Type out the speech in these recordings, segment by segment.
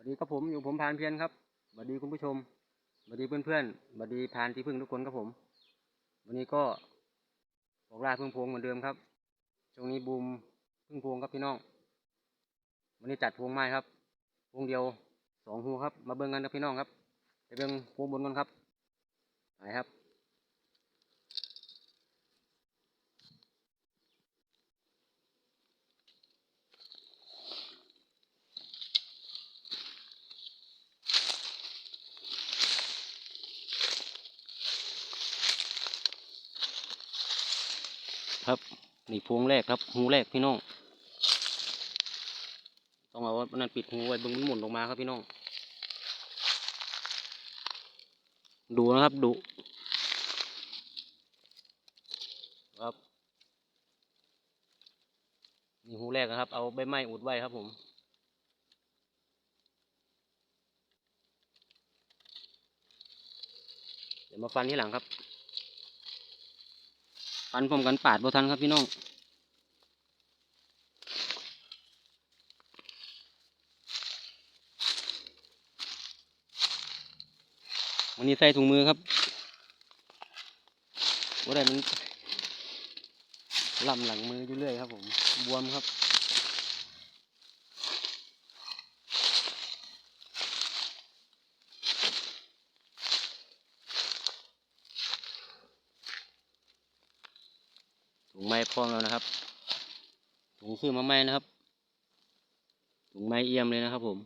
วัสดีครับผมอยู่ผมพานเพียนครับสวัสดีคุณผู้ชมสวัสดีเพื่อนๆสวัสดีพานที่พึ่งทุกคนครับผม วันนี้ก็บอกลาพึ่งพวงเหมือนเดิมครับช่วงนี้บูมพึ่งพวงครับพี่น้อง วันนี้จัดพวงไม้ครับพวงเดียวสองหูครับ มาเบิ่งกันครับพี่น้องครับ ไปเบิ่งพวงบนกันครับไปครับ ครับนี่พวงแรกครับหูแรกพี่น้องต้องเอาอันนั้นปิดหูไว้เบิ่งมันหมุนออกมาครับพี่น้อง ดูนะครับดูครับนี่หูแรกนะครับ เอาใบไม้อุดไว้ครับผมเดี๋ยวมาฟันที่หลังครับ ปันพร้อมกันปาดบ่ทันครับพี่น้องวันนี้ใส่ถุงมือครับว่าได้มันลำหลังมืออยู่เรื่อยครับผม บวมครับ ถุงไม้พร้อมแล้วนะครับถุงซื้อมาใหม่นะครับถุงไม้เอี่ยมเลยนะครับ ผม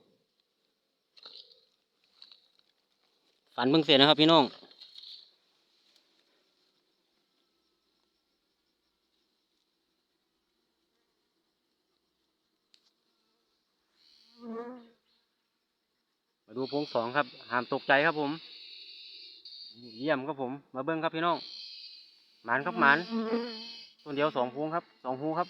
ฝันเพิ่งเสร็จนะครับ พี่น้องมาดูพวงสองครับห้ามตกใจครับผม เยี่ยมครับผม มาเบิ้งครับพี่น้องหมานครับหมาน ตัวเดียวสองพวงครับสองหูครับ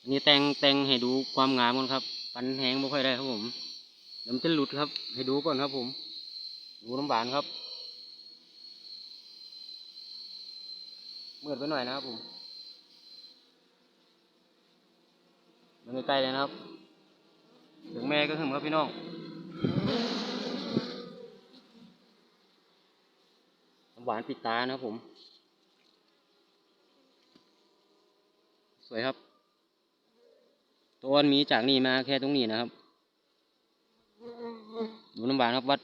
อันนี้แต่งแต่งให้ดูความงามก่อนครับ ปันแหงไม่ค่อยได้ครับผมเดี๋ยวมันจะหลุดครับ ให้ดูก่อนครับผม ดูน้ำหวานครับมืดไปหน่อยนะครับผมมันใกล้เลยนะครับ ถึงแม่ก็หึมครับพี่น้อง น้ำ หวานปิดตานะครับผม สวยครับ ตัวมีจากนี่มาแค่ตรงนี้นะครับ ดูน้ำหวานครับวัด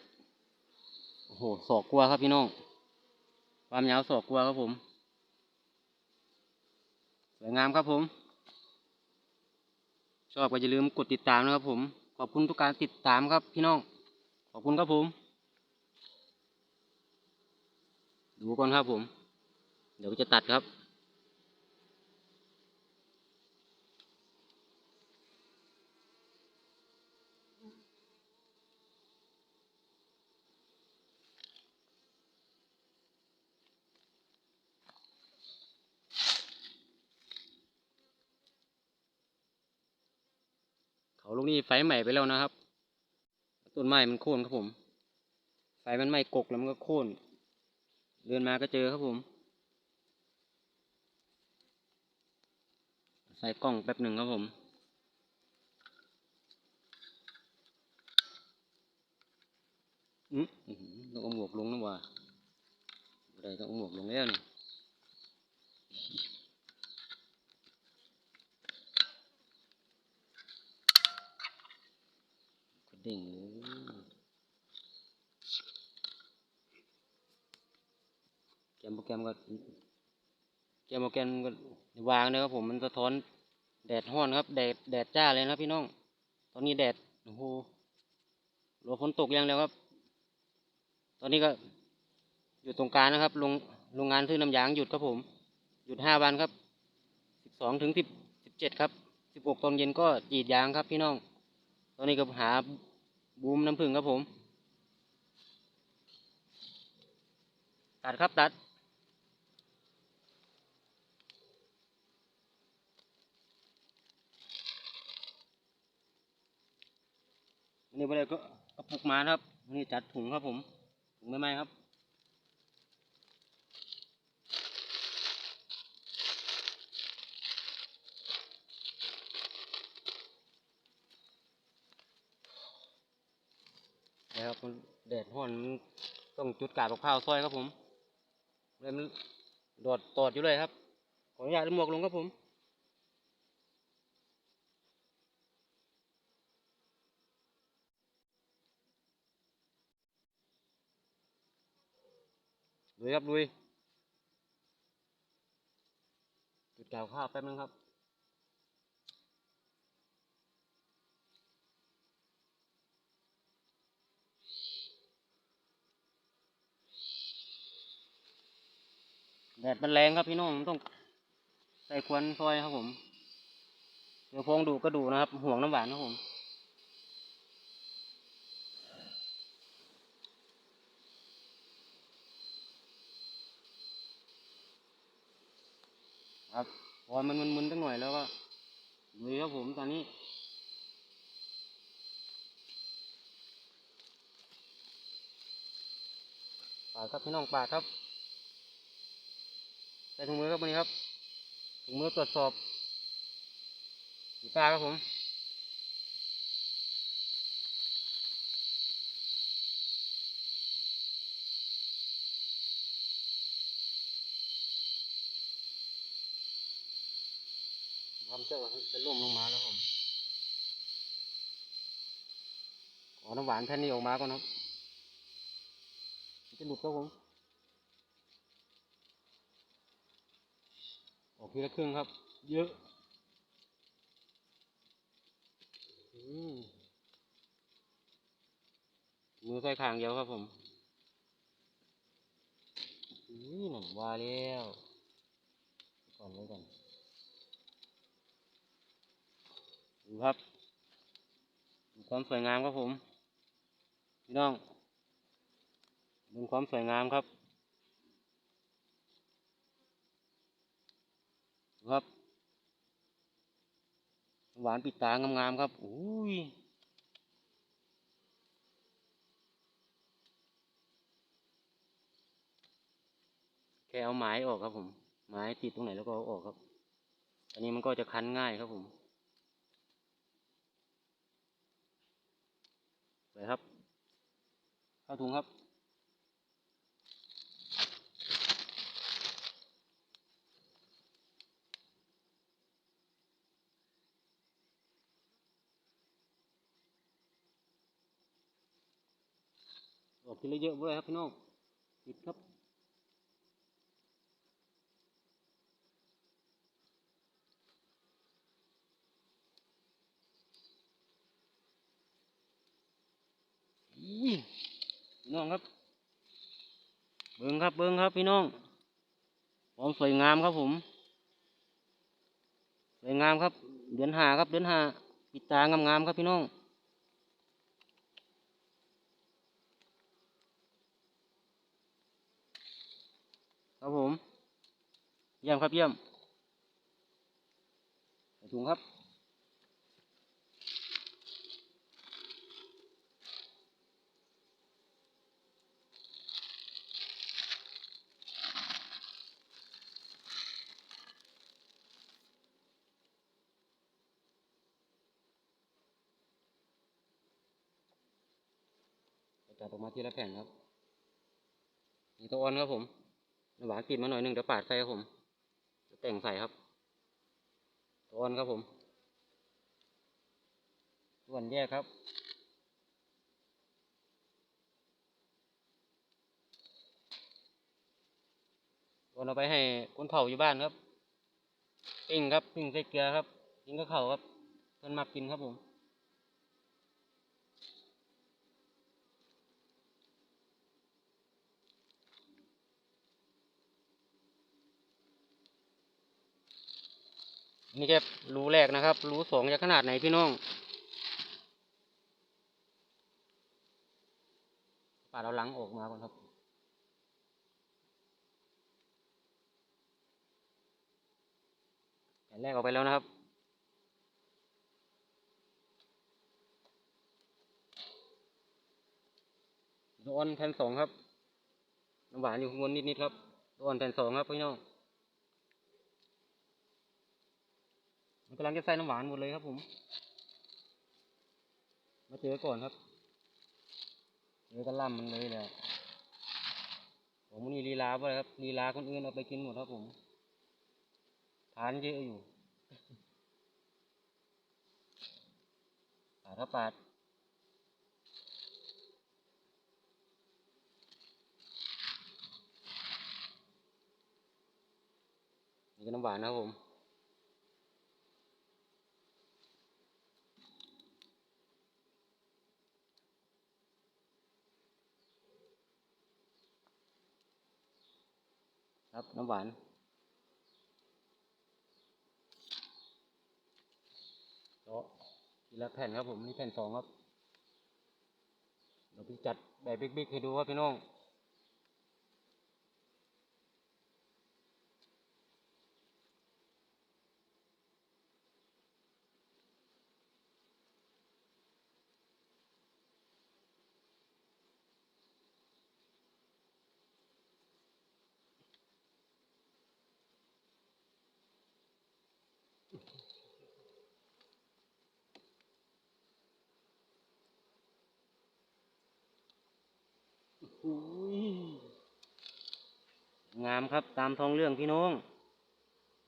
โอ้โหศอกกลัวครับพี่น้อง ความยาวศอกกลัวครับผม สวยงามครับผม ชอบก็อย่าลืมกดติดตามนะครับผม ขอบคุณทุกการติดตามครับพี่น้อง ขอบคุณครับผม ดูก่อนครับผม เดี๋ยวจะตัดครับ เขาลูกนี้ไฟใหม่ไปแล้วนะครับ ต้นไม้มันโค่นครับผม ไฟมันไหม้กกแล้วมันก็โค่น เดินมาก็เจอครับผม ใส่กล้องแป๊บหนึ่งครับผมอืมอื้อหือต้องเอาหมวกลงนะว่าบ่ได้ต้องเอาหมวกลงแล้วนี่กระเด้งเลยแก มโปรแกรมก็แกมโปรแกรมก็วางเลยครับผมมันสะท้อนแดดห้อนครับ แดดแดดจ้าเลยนะพี่น้อง ตอนนี้แดดโอ้โหรอฝนตกยังแล้วครับ ตอนนี้ก็อยู่ตรงกลางนะครับโรงโรงงานซื้อน้ำยางหยุดครับผม หยุดห้าวันครับสิบสองถึงสิบสิบเจ็ดครับสิบหกตอนเย็นก็กรีดยางครับพี่น้อง ตอนนี้ก็หาบูมน้ำผึ้งครับผม ตัดครับตัด นี่ไปเลยก็กระปุกมาครับ นี่จัดถุงครับผมถุงไม่ไหมครับนะครับแดดห่อนต้องจุดกาบข้าวซอยครับผมเลยมันโดดตอดอยู่เลยครับขออนุญาตหมวกลงครับผม ลุยครับลุยจุดกาวข้าวแป๊บนึงครับแดดมันแรงครับพี่น้องต้องใส่ควนซอยครับผมเดี๋ยวพงดูก็ดูนะครับ ห่วงน้ำหวานครับผม ครับ พอมันมึนตั้งหน่อยแล้วก็มือครับผมตอนนี้ปาครับพี่น้องปาครับใส่ถุงมือครับวันนี้ครับถุงมือตรวจสอบสีฟ้าครับผมำเจ้าจะล่วงลงมาแล้วผมขอน้ำหวานแผ่นนี้ออกมาก่อนครับจะหลุดครับผม ออกทีละครึ่งครับ เยอะมือใส่ขางเดียวครับผมนี่หนังวาแล้ว ก่อนไว้ก่อนดู ครับดูความสวยงามครับผมพี่น้องดูความสวยงามครับครับ หวานปิดตางามๆครับอุ้ยแค่เอาไม้ออกครับผม ไม้ติดตรงไหนแล้วก็เอาออกครับ อันนี้มันก็จะคั้นง่ายครับผม ไปครับ เข้าถุงครับ ออกทีละเยอะเลยครับพี่น้องปิดครับ อุ้ยพี่น้องครับ เบิ้งครับพี่น้องความสวยงามครับผม สวยงามครับ เดือนหาครับเดือนหาปิดตางามๆครับพี่น้องครับผม เยี่ยมครับเยี่ยมถุงครับ จัดออกมาทีละแผ่นครับนี่ตัวอ่อนครับผมหวานกลินมาหน่อยหนึงเดี๋ยวปาดใส่ครับผมจะแต่งใส่ครับตัวอ่อนครับผมส่วนแยกครับตัวเอาไปให้คนเฒ่าอยู่บ้านครับปิ้งครับปิ้งใส่เกลือครับกินกับข้าครับเพิ่นมักกินครับผม นี่แค่รูแรกนะครับ รูสองจะขนาดไหนพี่น้องปาดเอาหลังออกมาก่อนครับ แผ่นแรกออกไปแล้วนะครับตัวอ่อนแผ่นสองครับน้ำหวานอยู่ข้างบนนิดๆครับตัวอ่อนแผ่นสองครับพี่น้อง มัน กำลังจะใส่น้ำหวานหมดเลยครับผม มาเจอก่อนครับเดี๋ยวก็ล่ำมันเลยแหละผมนี่ลีลาไปครับลีลาคนอื่นเอาไปกินหมดครับผมทานเยอะอยู่ปาดครับปาดนี่ก็น้ำหวานนะครับผม ครับน้ำหวานเนาะทีละแผ่นครับผมนี่แผ่นสองครับเดี๋ยวพี่จัดแบบบิ๊กๆให้ดูครับพี่น้อง งามครับตามท้องเรื่องพี่น้อง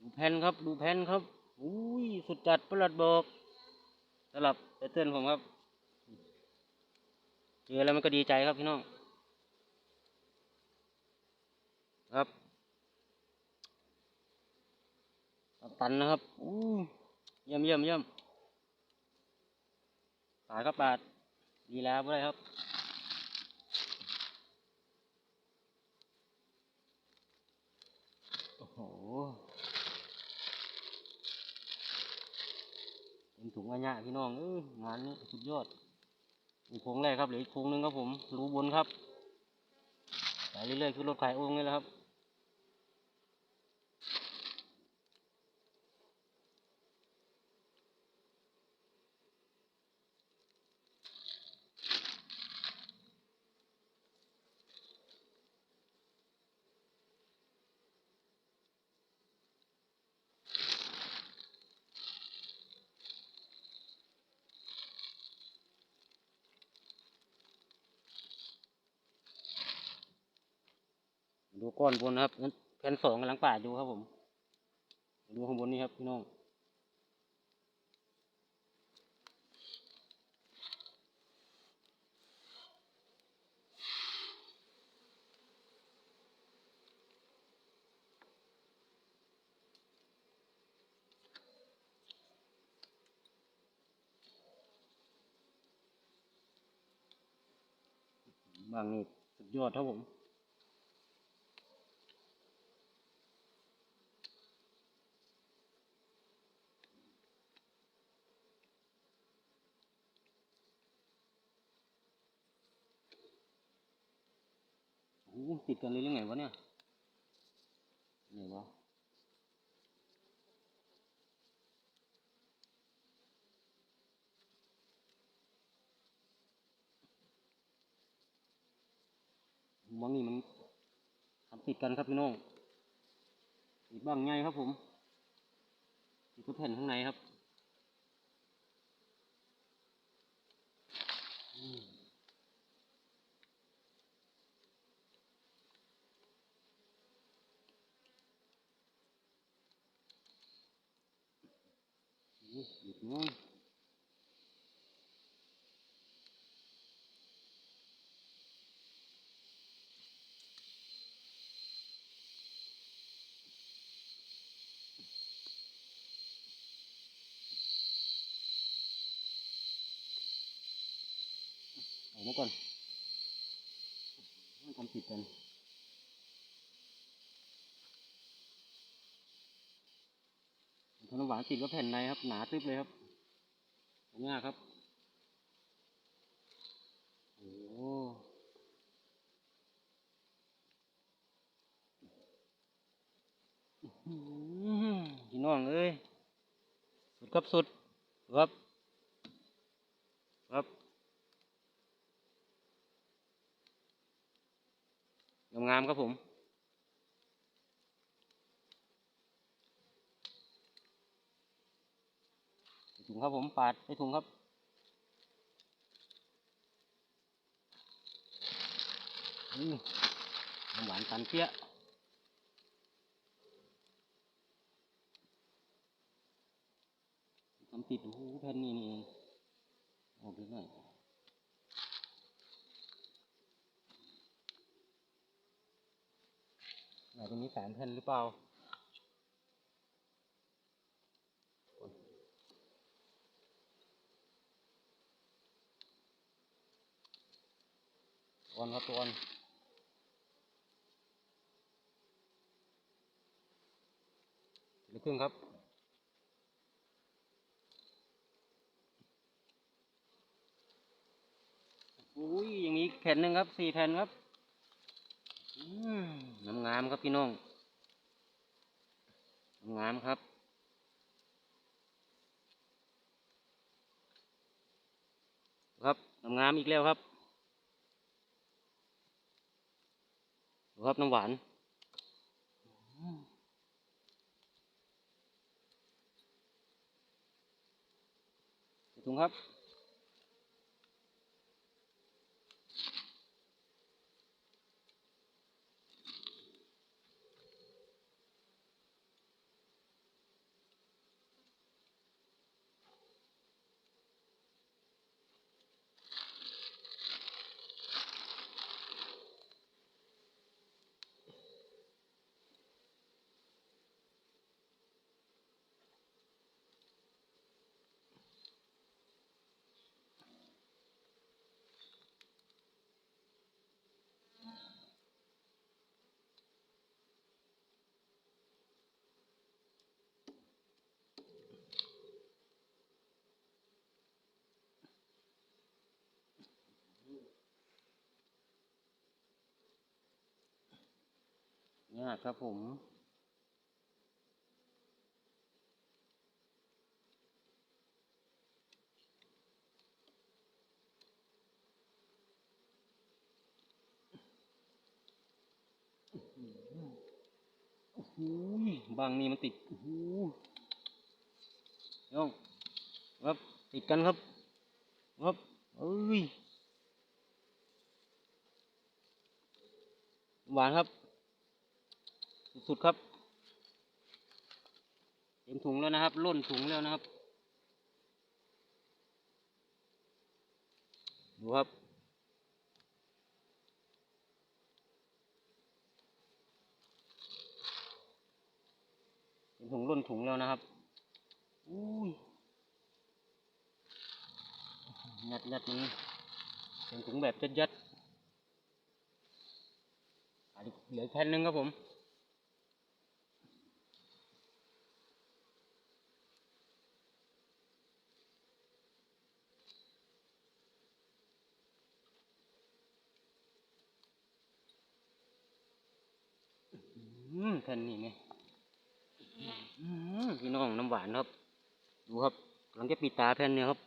ดูแผ่นครับ ดูแผ่นครับอุ้ยสุดจัดประหลัดบอกสำหรับไตเติ้ลผมครับเจอแล้วมันก็ดีใจครับพี่น้องครับตันนะครับอู้เยี่ยมเยี่ยมเยี่ยมปาดครับปาดดีแล้วบ่ได้ครับ โอ้โหเป็นถุงอาญะพี่น้องเอองานนี้สุดยอดอีกโค้งแรกครับเหลืออีกโค้งหนึงครับผม รูบนครับไปเรื่อยๆคือรถขายโอ่งนี่แหละครับ ดู ก้อนบนนะครับแผ่นสองกำลังปาดอยู่ครับผม ดูข้างบนนี่ครับพี่น้องบางนี่สุดยอดครับผม ติดกันเลยหรือไงวะเนี่ยไหนวะบางนี่มันทำติดกันครับพี่น้องอีกบ้างไงครับผมอีกก็แผ่นข้างในครับอืม นะออกมาก่อนมันทำผิดกัน ขนมหวานติดกับแผ่นในครับ หนาตึ๊บเลยครับง่ายครับ โอ้หอื้อหือพี่น้องเอ้ย สุดครับสุดครับครับงามๆครับผม ถุงครับผมปาดไปถุงครับอืมน้ำหวานตันเปี้ยทำติดโอ้โหแผ่นนี้นี่เองออกเลยหน่อยอาจจะมีสามแผ่นหรือเปล่า อ่อนครับตัวอ่อนเหลือครึ่งครับอุ้ยอย่างนี้แผ่นหนึ่งครับสี่แผ่นครับน้ำงามครับพี่น้องน้ำงามครับครับน้ำงามอีกแล้วครับ ครับน้ำหวานถุงครับ ยากครับผมโอ้โหบางนี่มันติดโอ้โหย่องครับติดกันครับครับเอ้ยหวานครับ สุดๆครับ เต็มถุงแล้วนะครับ ล่นถุงแล้วนะครับ ดูครับ เต็มถุงล่นถุงแล้วนะครับ อุ้ยยัดยัดมันเต็มถุงแบบยัดยัดอันนี้เหลืออกแผ่นหนึ่งครับผม อืมแผ่นนี้ไงพี่น้องน้ำหวานครับ ดูครับกำลังจะปิดตาแผ่นเนี่ยครับ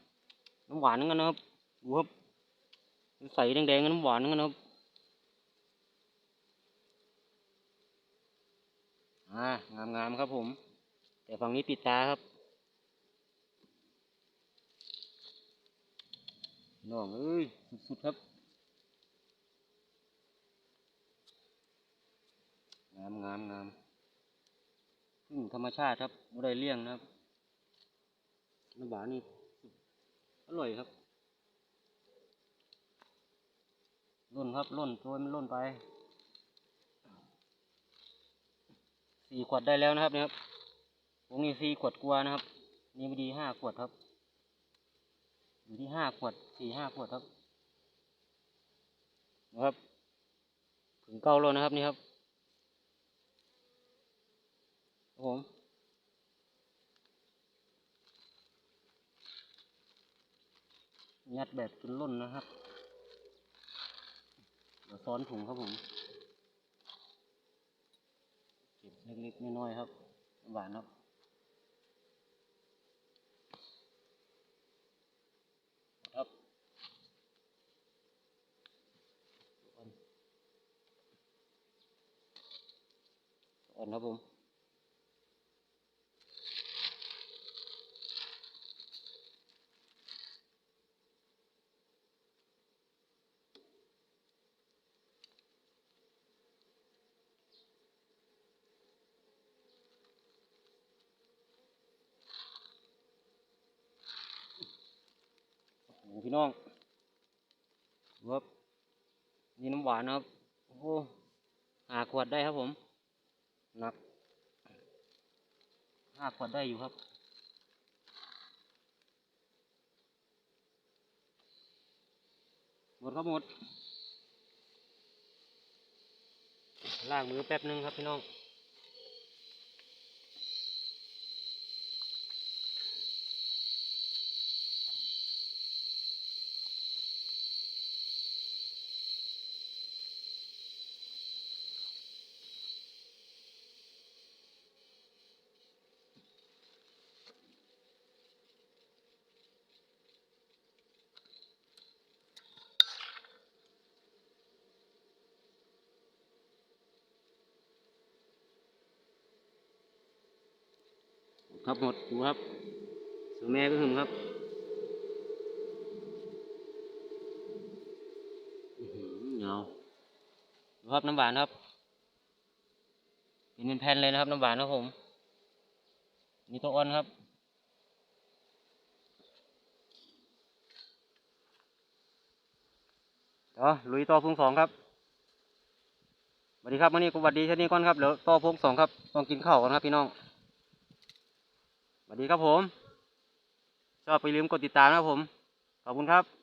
น้ำหวานนั่นกันนะครับ ดูครับ ใสแดงๆน้ำหวานนั่นกันนะครับ อ่างามๆครับผม แต่ฝั่งนี้ปิดตาครับน้องเอ้ยสุดๆครับ งามงามงามพึ่งธรรมชาติครับไม่ได้เลี้ยงนะครับน้ำหวานนี่อร่อยครับล่นครับล่นโรยมันล่นไปสี่ขวดได้แล้วนะครับเนี่ยครับผมนี่สี่ขวดกลัวนะครับ นี่ไม่ดีห้าขวดครับ อยู่ที่ห้าขวดสี่ห้าขวดครับนะครับ ถึงเก้าโลนะครับนี่ครับ ครับ ผมยัดแบบจนล้นนะครับ เดี๋ยวซ้อนถุงครับผมเก็บเล็กๆน้อยๆครับ หวานครับครับอ่อนอ่อนครับผม พี่น้องครับนี่น้ำหวานนะครับ โอ้หาขวดได้ครับผม หนักห้าขวดได้อยู่ครับหมดครับหมดล้างมือแป๊บนึงครับพี่น้อง ครับหมดดูครับสูแม่ก็หึมครับอื้อหือเหงาดูครับน้ำหวานครับเป็นเป็นแผ่นเลยนะครับน้ำหวานครับผม นี่ตัวอ่อนครับเดี๋ยวลุยต่อพุงสองครับสวัสดีครับวันนี้กูสวัสดีชนนี้ก่อนครับเดี๋ยวต่อพงสองครับ ต้องกินข้าวก่อนครับพี่น้อง วัสดีครับผม ชอบไปลืมกดติดตามนะครับผม ขอบคุณครับ